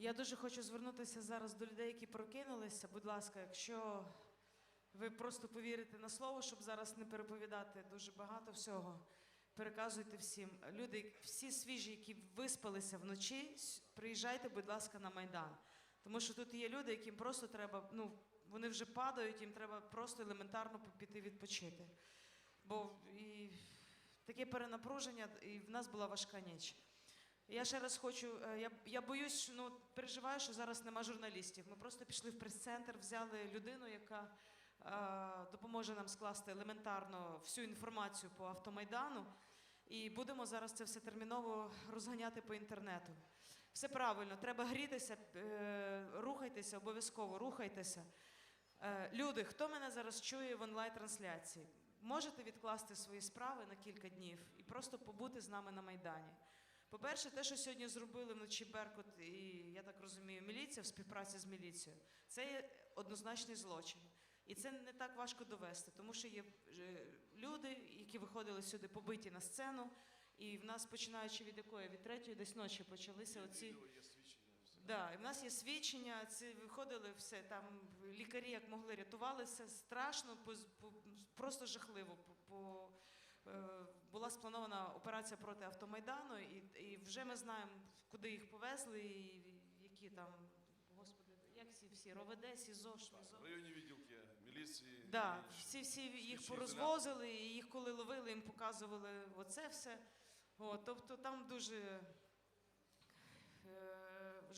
Я дуже хочу звернутися зараз до людей, які прокинулися. Будь ласка, якщо ви просто повірите на слово, щоб зараз не переповідати дуже багато всього, переказуйте всім. Люди, всі свіжі, які виспалися вночі, приїжджайте, будь ласка, на Майдан. Тому що тут є люди, яким просто треба, ну, вони вже падають, їм треба просто елементарно піти відпочити. Бо і таке перенапруження, і в нас була важка ніч. Я ще раз хочу. е, Я, я боюсь, ну переживаю, що зараз нема журналістів. Ми просто пішли в прес-центр, взяли людину, яка е, допоможе нам скласти елементарно всю інформацію по автомайдану. І будемо зараз це все терміново розганяти по інтернету. Все правильно, треба грітися, е, рухайтеся, обов'язково рухайтеся. Е, Люди, хто мене зараз чує в онлайн-трансляції, можете відкласти свої справи на кілька днів і просто побути з нами на Майдані. По-перше, те, що сьогодні зробили вночі Беркут і, я так розумію, міліція в співпраці з міліцією, це є однозначний злочин. І це не так важко довести, тому що є е, люди, які виходили сюди побиті на сцену, і в нас, починаючи від якої, від третьої десь ночі почалися оці. Да, і в нас є свідчення, ці виходили все там. Лікарі як могли рятувалися страшно, по- просто жахливо. По, по, була спланована операція проти автомайдану, і, і вже ми знаємо, куди їх повезли, і які там, господи, як всі всі РОВД, СІЗО, ШМІЗО. В районі відділки міліції. Да, всі всі їх порозвозили, і їх коли ловили, їм показували оце все. От, тобто там дуже е,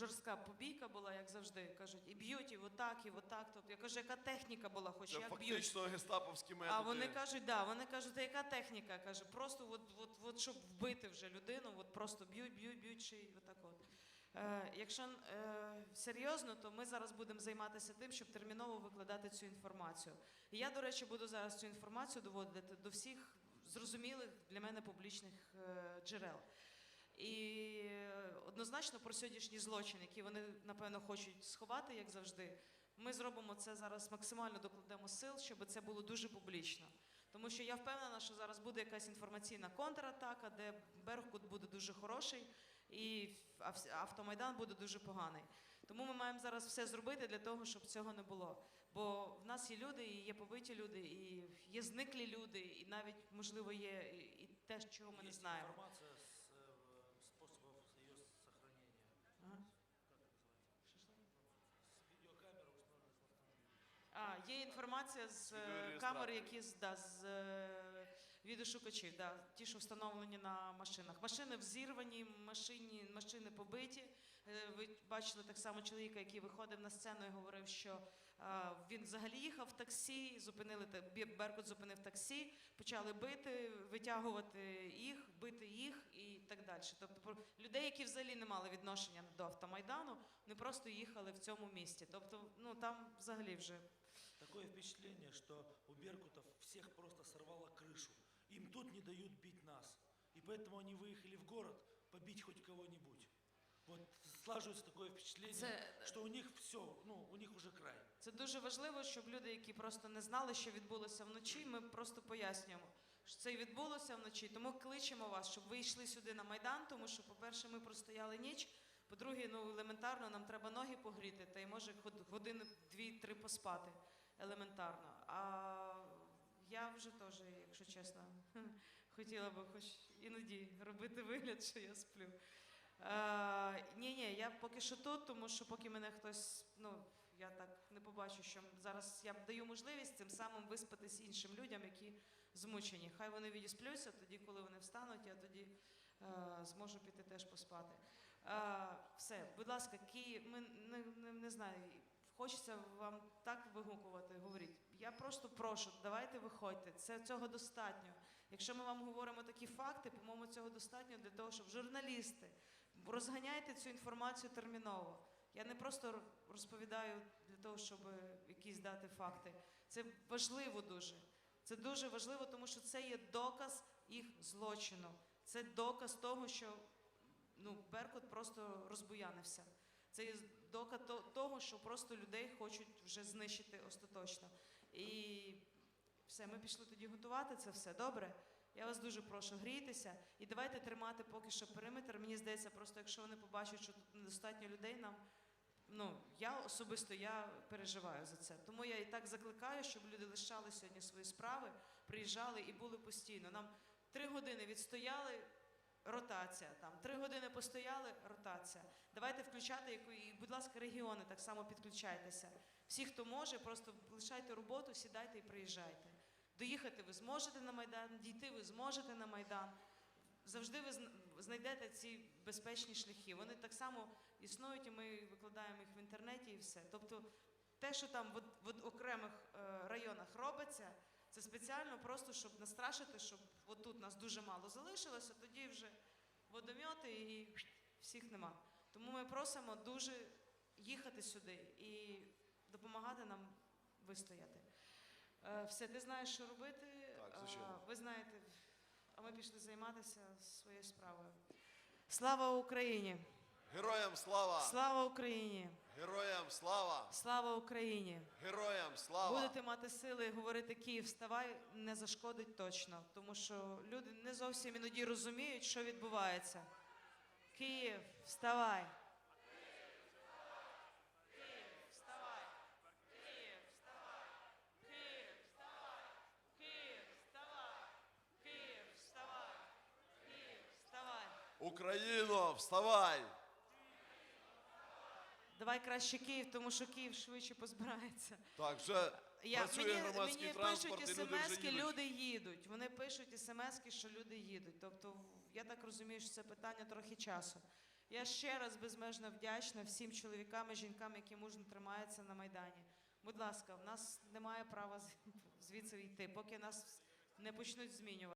жорстка побійка була, як завжди. Кажуть, і б'ють, і отак, і отак. Тобто я кажу, яка техніка була, хоч Це як б'ють. фактично гестаповські методи. А вони кажуть, да, вони кажуть, а яка техніка? Каже, просто от, от, от, щоб вбити вже людину, от просто б'ють, б'ють, б'ють, чи отак от. Е, якщо е, серйозно, то ми зараз будемо займатися тим, щоб терміново викладати цю інформацію. І я, до речі, буду зараз цю інформацію доводити до всіх зрозумілих для мене публічних е, джерел. І е, однозначно про сьогоднішній злочин, який вони напевно хочуть сховати, як завжди. Ми зробимо це зараз максимально докладемо сил, щоб це було дуже публічно. Тому що я впевнена, що зараз буде якась інформаційна контратака, де Беркут буде дуже хороший, і автомайдан буде дуже поганий. Тому ми маємо зараз все зробити для того, щоб цього не було. Бо в нас є люди, і є побиті люди, і є зниклі люди, і навіть можливо є і те, чого ми не знаємо. информация є інформація з е, камер, які з, да, з е, відеошукачів, да, ті, що встановлені на машинах. Машини взірвані, машині, машини побиті. Е, Ви бачили так само чоловіка, який виходив на сцену і говорив, що е, він взагалі їхав в таксі, зупинили та- Бі- Беркут зупинив таксі, почали бити, витягувати їх, бити їх і так далі. Тобто про людей, які взагалі не мали відношення до автомайдану, вони просто їхали в цьому місті. Тобто, ну там взагалі вже. Такое впечатление, что у Беркутов всех просто сорвало крышу. Им тут не дают бить нас. И поэтому они выехали в город побить хоть кого-нибудь. Вот слаживается такое впечатление, Це- что у них все, ну, у них уже край. Це дуже важливо, щоб люди, які просто не знали, що відбулося вночі, ми просто пояснюємо, що це і відбулося вночі. Тому кличемо вас, щоб ви йшли сюди на майдан, тому що, по-перше, ми простояли ніч. По-друге, ну елементарно нам треба ноги погріти, та й може ход- години дві-три поспати. Елементарно. А я вже теж, якщо чесно, хотіла би хоч іноді робити вигляд, що я сплю. Ні, ні, я поки що тут, тому що поки мене хтось, ну я так не побачу, що зараз я даю можливість цим самим виспатись іншим людям, які змучені. Хай вони відісплються, тоді, коли вони встануть, я тоді е, зможу піти теж поспати. Е, все, будь ласка, Київ, ми не, не, не знаю. Хочеться вам так вигукувати, говоріть. Я просто прошу, давайте виходьте. Це цього достатньо. Якщо ми вам говоримо такі факти, по-моєму, цього достатньо для того, щоб журналісти розганяйте цю інформацію терміново. Я не просто розповідаю для того, щоб якісь дати факти. Це важливо дуже. Це дуже важливо, тому що це є доказ їх злочину. Це доказ того, що ну, Беркут просто розбуянився. Це є доказ того, що просто людей хочуть вже знищити остаточно. І все, ми пішли тоді готувати це все. Добре. Я вас дуже прошу, грійтеся і давайте тримати поки що периметр. Мені здається, просто якщо вони побачать, що тут недостатньо людей, нам ну я особисто я переживаю за це. Тому я і так закликаю, щоб люди лишали сьогодні свої справи, приїжджали і були постійно. Нам три години відстояли. Ротація там три години постояли. Ротація. Давайте включати яку і, будь ласка, регіони так само підключайтеся. Всі, хто може, просто лишайте роботу, сідайте і приїжджайте. Доїхати ви зможете на майдан, дійти ви зможете на майдан. Завжди ви знайдете ці безпечні шляхи. Вони так само існують, і ми викладаємо їх в інтернеті і все. Тобто, те, що там в, в окремих е, районах робиться, це спеціально просто, щоб настрашити, щоб отут нас дуже мало залишилося, тоді вже водомьоти і всіх нема. Тому ми просимо дуже їхати сюди і допомагати нам вистояти. Е, Все, ти знаєш, що робити. Так, звичайно. А, Ви знаєте, а ми пішли займатися своєю справою. Слава Україні! Героям слава! Слава Україні! Героям слава! Слава Україні! Героям слава! Будете мати сили говорити Київ, вставай, не зашкодить точно, тому що люди не зовсім іноді розуміють, що відбувається. Київ, вставай! Київ, вставай! Київ, вставай! Київ, вставай! Київ, вставай! Київ, вставай! Київ, вставай! Україно, вставай! Давай краще Київ, тому що Київ швидше позбирається. Так, вже Я, працює мені, громадський мені транспорт, пишуть і люди вже смски, їдуть. люди їдуть. Вони пишуть смски, що люди їдуть. Тобто, я так розумію, що це питання трохи часу. Я ще раз безмежно вдячна всім чоловікам і жінкам, які мужньо тримаються на Майдані. Будь ласка, в нас немає права звідси йти, поки нас не почнуть змінювати.